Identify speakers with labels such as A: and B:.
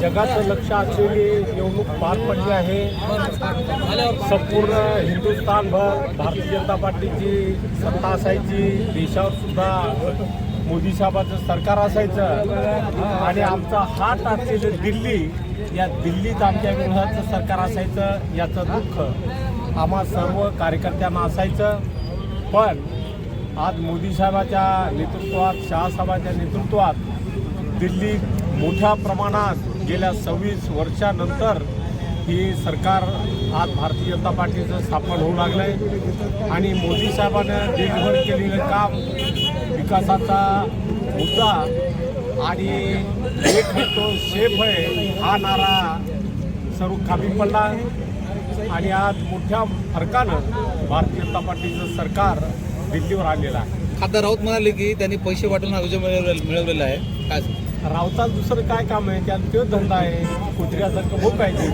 A: जगाचं लक्ष असलेली निवडणूक पार पडली आहे. संपूर्ण हिंदुस्थानभर भारतीय जनता पार्टीची सत्ता असायची. देशावर सुद्धा मोदी साहेबांचं सरकार असायचं. आणि आमचा हात असलेलं दिल्ली या दिल्लीत आमच्या विरोधाचं सरकार असायचं याचं दुःख आम्हा सर्व कार्यकर्त्यांना असायचं. पण आज मोदी साहेबाच्या नेतृत्वात शहासाहेबांच्या नेतृत्वात दिल्लीत मोठ्या प्रमाणात गेल्या सव्वीस वर्षानंतर ही सरकार आज भारतीय जनता पार्टीचं स्थापन होऊ लागलं आहे आणि मोदी साहेबांनं देशभर केलेलं काम विकासाचा मुद्दा आणि एक है तो सेफ आहे हा नारा सर्व कामी पडला. आणि आज मोठ्या फरकानं भारतीय जनता पार्टीचं सरकार दिल्लीवर आलेलं आहे.
B: खासदार राऊत म्हणाले की त्यांनी पैसे वाटून हा विजय मिळवले- मिळवलेला आहे. काय?
A: रावतात दुसरं काय काम आहे? त्यात तो धंदा आहे. कुत्र्याचा कमो पाहिजे